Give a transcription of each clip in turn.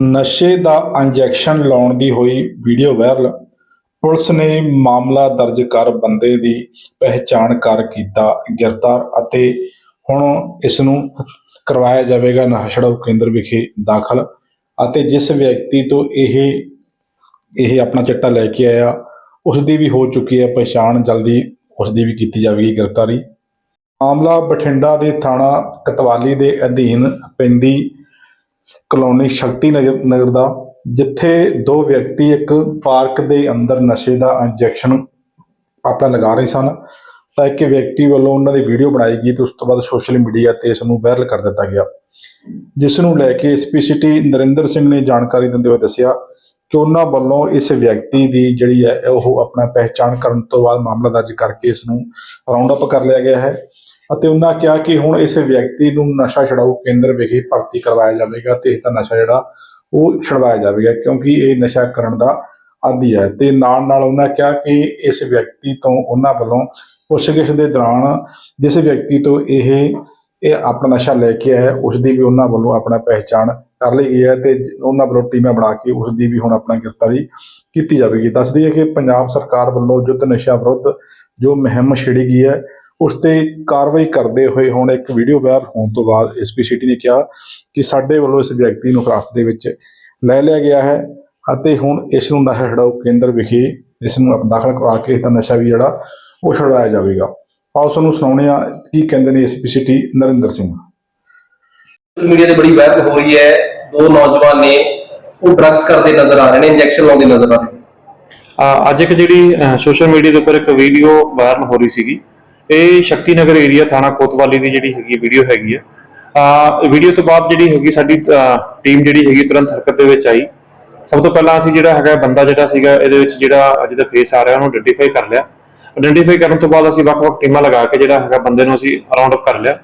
ਨਸ਼ੇ ਦਾ ਇੰਜੈਕਸ਼ਨ ਲਾਉਣ ਦੀ ਹੋਈ ਵੀਡੀਓ ਵਾਇਰਲ, ਪੁਲਿਸ ਨੇ ਮਾਮਲਾ ਦਰਜ ਕਰ ਬੰਦੇ ਦੀ ਪਹਿਚਾਣ ਕਰ ਕੀਤਾ, ਗ੍ਰਿਫਤਾਰ ਅਤੇ ਹੁਣ ਇਸ ਨੂੰ ਕਰਵਾਇਆ ਜਾਵੇਗਾ ਨਸ਼ਾ ਕੇਂਦਰ ਵਿਖੇ ਦਾਖਲ ਅਤੇ ਜਿਸ ਵਿਅਕਤੀ ਤੋਂ ਇਹ ਇਹ ਆਪਣਾ ਚਿੱਟਾ ਲੈ ਕੇ ਆਇਆ ਉਸ ਦੀ ਵੀ ਹੋ ਚੁੱਕੀ ਹੈ ਪਛਾਣ, ਜਲਦੀ ਉਸ ਦੀ ਵੀ ਕੀਤੀ ਜਾਵੇਗੀ ਗ੍ਰਿਫਤਾਰੀ। ਮਾਮਲਾ ਬਠਿੰਡਾ ਦੇ ਥਾਣਾ ਕਤਵਾਲੀ ਦੇ ਅਧੀਨ ਪੈਂਦੀ ਕਲੋਨੀ ਸ਼ਕਤੀ ਨਗਰ ਨਗਰ ਦਾ, ਜਿੱਥੇ ਦੋ ਵਿਅਕਤੀ, ਇੱਕ ਪਾਰਕ ਦੇ ਅੰਦਰ ਨਸ਼ੇ ਦਾ ਇੰਜੈਕਸ਼ਨ ਆਪਣਾ ਲਗਾ ਰਹੇ ਸਨ, ਤਾਂ ਇੱਕ ਵਿਅਕਤੀ ਵੱਲੋਂ ਉਹਨਾਂ ਦੀ ਵੀਡੀਓ ਬਣਾਈ ਗਈ ਤੇ ਉਸ ਤੋਂ ਬਾਅਦ ਸੋਸ਼ਲ ਮੀਡੀਆ ਤੇ ਇਸ ਨੂੰ ਵਾਇਰਲ ਕਰ ਦਿੱਤਾ ਗਿਆ। ਜਿਸ ਨੂੰ ਲੈ ਕੇ ਐਸਪੀ ਸਿਟੀ ਨਰਿੰਦਰ ਸਿੰਘ ਨੇ ਜਾਣਕਾਰੀ ਦਿੰਦੇ ਹੋਏ ਦੱਸਿਆ ਕਿ ਉਹਨਾਂ ਵੱਲੋਂ ਇਸ ਵਿਅਕਤੀ ਦੀ ਜਿਹੜੀ ਹੈ, ਉਹ ਆਪਣਾ ਪਹਿਚਾਣ ਕਰਨ ਤੋਂ ਬਾਅਦ ਮਾਮਲਾ ਦਰਜ ਕਰਕੇ ਇਸ ਨੂੰ ਰਾਉਂਡ ਅਪ ਕਰ ਲਿਆ ਗਿਆ ਹੈ। ਅਤੇ ਉਹਨਾਂ ਕਿਹਾ ਕਿ ਹੁਣ ਇਸ ਵਿਅਕਤੀ ਨੂੰ ਨਸ਼ਾ ਛਡਾਊ ਕੇਂਦਰ ਵਿਖੇ ਭਰਤੀ ਕਰਵਾਇਆ ਜਾਵੇਗਾ ਤੇ ਇਸ ਦਾ ਨਸ਼ਾ ਜਿਹੜਾ ਉਹ ਛਡਵਾਇਆ ਜਾਵੇਗਾ ਕਿਉਂਕਿ ਇਹ ਨਸ਼ਾ ਕਰਨ ਦਾ ਆਦੀ ਹੈ। ਤੇ ਨਾਲ ਨਾਲ ਉਹਨਾਂ ਕਿਹਾ ਕਿ ਇਸ ਵਿਅਕਤੀ ਤੋਂ ਉਹਨਾਂ ਵੱਲੋਂ ਪੁੱਛਗਿੱਛ ਦੇ ਦੌਰਾਨ ਜਿਸ ਵਿਅਕਤੀ ਤੋਂ ਇਹ ਇਹ ਆਪਣਾ ਨਸ਼ਾ ਲੈ ਕੇ ਆਇਆ ਉਸ ਦੀ ਵੀ ਉਹਨਾਂ ਵੱਲੋਂ ਆਪਣਾ ਪਹਿਚਾਣ ਕਰ ਲਈ ਗਈ ਹੈ ਤੇ ਉਹਨਾਂ ਵੱਲੋਂ ਟੀਮਾਂ ਬਣਾ ਕੇ ਉਸ ਦੀ ਵੀ ਹੁਣ ਆਪਣਾ ਗ੍ਰਿਫਤਾਰੀ ਕੀਤੀ ਜਾਵੇਗੀ। ਦੱਸਦੀ ਹੈ ਕਿ ਪੰਜਾਬ ਸਰਕਾਰ ਵੱਲੋਂ ਯੁੱਧ ਨਸ਼ਾ ਵਿਰੁੱਧ ਜੋ ਮੁਹਿੰਮ ਛੇੜੀ ਗਈ ਹੈ ਉਸ ਤੇ ਕਾਰਵਾਈ ਕਰਦੇ ਹੋਏ ਹੁਣ ਇੱਕ ਵੀਡੀਓ ਵਾਇਰਲ ਹੋਣ ਤੋਂ ਬਾਅਦ ਐਸਪੀ ਸਿਟੀ ਨੇ ਕਿਹਾ ਕਿ ਸਾਡੇ ਵੱਲੋਂ ਇਸ ਵਿਅਕਤੀ ਨੂੰ ਹਿਰਾਸਤ ਦੇ ਵਿੱਚ ਲੈ ਲਿਆ ਗਿਆ ਹੈ ਅਤੇ ਹੁਣ ਇਸ ਨੂੰ ਨਸ਼ਾ ਛਡਾਊ ਕੇਂਦਰ ਵਿਖੇ ਇਸ ਨੂੰ ਦਾਖਲ ਕਰਵਾ ਕੇ ਇਸ ਦਾ ਨਸ਼ਾ ਵੀ ਜਿਹੜਾ ਉਹ ਛੁਡਵਾਇਆ ਜਾਵੇਗਾ। ਆਓ ਤੁਹਾਨੂੰ ਸੁਣਾਉਂਦੇ ਆ ਕੀ ਕਹਿੰਦੇ ਨੇ SP city Narinder Singh. Social media ਤੇ ਬੜੀ ਵਾਇਰਲ ਹੋ ਰਹੀ ਹੈ। ਦੋ ਨੌਜਵਾਨ ਨੇ ਉਹ ਡਰੱਗਸ ਕਰਦੇ ਨਜ਼ਰ ਆ ਰਹੇ ਨੇ ਇੰਜੈਕਸ਼ਨ ਲਾਉਂਦੇ ਨਜ਼ਰ ਆ ਰਹੇ ਅੱਜ ਇੱਕ ਜਿਹੜੀ ਸੋਸ਼ਲ ਮੀਡੀਆ ਦੇ ਉੱਪਰ ਇੱਕ ਵੀਡੀਓ ਵਾਇਰਲ ਹੋ ਰਹੀ ਸੀਗੀ। ਇਹ ਸ਼ਕਤੀ ਨਗਰ ਏਰੀਆ ਥਾਣਾ ਕੋਤਵਾਲੀ ਦੀ ਜਿਹੜੀ ਹੈਗੀ ਵੀਡੀਓ ਹੈਗੀ ਆ ਆ ਵੀਡੀਓ ਤੋਂ ਬਾਅਦ ਜਿਹੜੀ ਹੈਗੀ ਸਾਡੀ ਟੀਮ ਜਿਹੜੀ ਹੈਗੀ ਤੁਰੰਤ ਹਰਕਤ ਦੇ ਵਿੱਚ ਆਈ। ਸਭ ਤੋਂ ਪਹਿਲਾਂ ਅਸੀਂ ਜਿਹੜਾ ਹੈਗਾ ਬੰਦਾ ਜਿਹੜਾ ਸੀਗਾ, ਇਹਦੇ ਵਿੱਚ ਜਿਹੜਾ ਜਿਹਦਾ ਫੇਸ ਆ ਰਿਹਾ, ਉਹਨੂੰ ਆਇਡੈਂਟੀਫਾਈ ਕਰ ਲਿਆ। ਆਇਡੈਂਟੀਫਾਈ ਕਰਨ ਤੋਂ ਬਾਅਦ ਅਸੀਂ ਵੱਖ-ਵੱਖ ਟੀਮਾਂ ਲਗਾ ਕੇ ਜਿਹੜਾ ਹੈਗਾ ਬੰਦੇ ਨੂੰ ਅਸੀਂ ਰਾਉਂਡ ਅਪ ਕਰ ਲਿਆ।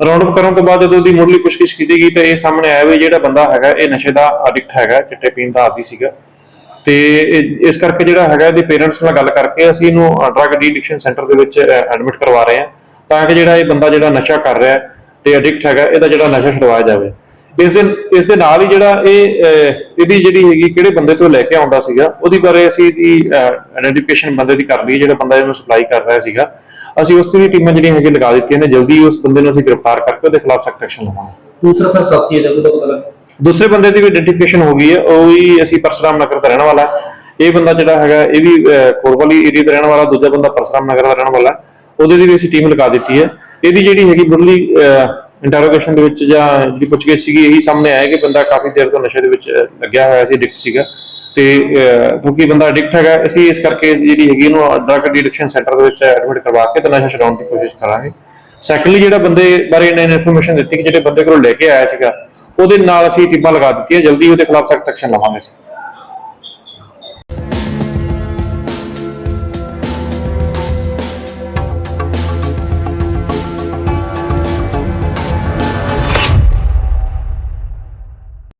ਰਾਉਂਡ ਅਪ ਕਰਨ ਤੋਂ ਬਾਅਦ ਜਦੋਂ ਉਹਦੀ ਮੁੱਢਲੀ ਪੁੱਛਗਿੱਛ ਕੀਤੀ ਗਈ ਤਾਂ ਇਹ ਸਾਹਮਣੇ ਆਇਆ ਵੀ ਜਿਹੜਾ ਬੰਦਾ ਹੈਗਾ, ਇਹ ਨਸ਼ੇ ਦਾ ਅਡਿਕਟ ਹੈਗਾ, ਚਿੱਟੇ ਪੀਣ ਦਾ ਆਦੀ ਸੀਗਾ। ਤੇ ਇਸ ਕਰਕੇ ਜਿਹੜਾ ਹੈਗਾ ਇਹਦੇ ਪੇਰੈਂਟਸ ਨਾਲ ਗੱਲ ਕਰਕੇ ਅਸੀਂ ਇਹਨੂੰ ਡਰੱਗ ਐਡਿਕਸ਼ਨ ਸੈਂਟਰ ਦੇ ਵਿੱਚ ਐਡਮਿਟ ਕਰਵਾ ਰਹੇ ਹਾਂ ਤਾਂ ਕਿ ਜਿਹੜਾ ਇਹ ਬੰਦਾ ਜਿਹੜਾ ਨਸ਼ਾ ਕਰ ਰਿਹਾ ਹੈ ਤੇ ਐਡਿਕਟ ਹੈਗਾ, ਇਹਦਾ ਜਿਹੜਾ ਨਸ਼ਾ ਛੁਡਵਾਇਆ ਜਾਵੇ। ਇਸ ਦੇ ਇਸ ਦੇ ਨਾਲ ਹੀ ਜਿਹੜਾ ਇਹ ਇਹਦੀ ਜਿਹੜੀ ਹੈਗੀ ਕਿਹੜੇ ਬੰਦੇ ਤੋਂ ਲੈ ਕੇ ਆਉਂਦਾ ਸੀਗਾ, ਉਹਦੀ ਬਾਰੇ ਅਸੀਂ ਇਹਦੀ ਆਇਡੈਂਟੀਫਿਕੇਸ਼ਨ ਬੰਦੇ ਦੀ ਕਰ ਲਈ, ਜਿਹੜਾ ਬੰਦਾ ਇਹਨੂੰ ਸਪਲਾਈ ਕਰ ਰਿਹਾ ਸੀਗਾ। ਅਸੀਂ ਉਸ ਤੋਂ ਟੀਮਾਂ ਜਿਹੜੀਆਂ ਹੈਗੀਆਂ ਲਗਾ ਦਿੱਤੀਆਂ ਨੇ, ਜਲਦੀ ਉਸ ਬੰਦੇ ਨੂੰ ਅਸੀਂ ਗ੍ਰਿਫਤਾਰ ਕਰਕੇ ਉਹਦੇ ਖਿਲਾਫ ਸਖਤ ਐਕਸ਼ਨ ਲਵਾਂਗੇ। ਦੂਸਰਾ ਸਰ, ਸਾਥੀ ਹੈ ਜਦੋਂ ਪਤਾ ਲੱਗਾ ਦੂਸਰੇ ਬੰਦੇ ਦੀ ਵੀ ਆਇਡੈਂਟੀਫਿਕੇਸ਼ਨ ਹੋ ਗਈ ਹੈ ਉਹ ਵੀ ਅਸੀਂ ਪਰਸਰਾਮ ਨਗਰ ਦਾ ਰਹਿਣ ਵਾਲਾ ਇਹ ਬੰਦਾ ਜਿਹੜਾ ਹੈਗਾ ਇਹ ਵੀ ਅਹ, ਏਰੀਆ ਦਾ ਰਹਿਣ ਵਾਲਾ ਦੂਜਾ ਬੰਦਾ ਪਰਸਰਾਮ ਨਗਰ ਦਾ ਰਹਿਣ ਵਾਲਾ ਉਹਦੇ ਦੀ ਵੀ ਅਸੀਂ ਟੀਮ ਲਗਾ ਦਿੱਤੀ ਹੈ। ਇਹਦੀ ਜਿਹੜੀ ਹੈਗੀ ਮੁੱਢਲੀ ਇੰਟਰੋਗੇਸ਼ਨ ਦੇ ਵਿੱਚ ਜਾਂ ਜਿਹੜੀ ਪੁੱਛਗਿੱਛ ਸੀਗੀ ਇਹੀ ਸਾਹਮਣੇ ਆਇਆ ਕਿ ਬੰਦਾ ਕਾਫੀ ਦੇਰ ਤੋਂ ਨਸ਼ੇ ਦੇ ਵਿੱਚ ਲੱਗਿਆ ਹੋਇਆ ਸੀ ਐਡਿਕਟ ਸੀਗਾ। ਤੇ ਕਿਉਂਕਿ ਬੰਦਾ ਐਡਿਕਟ ਹੈਗਾ ਅਸੀਂ ਇਸ ਕਰਕੇ ਜਿਹੜੀ ਹੈਗੀ ਇਹਨੂੰ ਡਰਗ ਐਡਿਕਸ਼ਨ ਸੈਂਟਰ ਦੇ ਵਿੱਚ ਐਡਮਿਟ ਕਰਵਾ ਕੇ ਤੇ ਨਸ਼ਾ ਛਡਾਉਣ ਦੀ ਕੋਸ਼ਿਸ਼ ਕਰਾਂਗੇ। ਸੈਕੰਡਲੀ ਜਿਹੜਾ ਬੰਦੇ ਬਾਰੇ ਇਹਨਾਂ ਇਨਫੋਰਮੇਸ਼ਨ ਦਿੱਤੀ ਕਿ ਜਿਹੜੇ ਬੰਦੇ ਕੋਲੋਂ ਲੈ ਕੇ ਆਇਆ ਸੀਗਾ ਉਹਦੇ ਨਾਲ ਅਸੀਂ ਟੀਮਾਂ ਲਗਾ ਦਿੱਤੀਆਂ ਜਲਦੀ ਉਹਦੇ ਖਿਲਾਫ ਸਖਤ ਐਕਸ਼ਨ ਲਵਾਂਗੇ ਅਸੀਂ।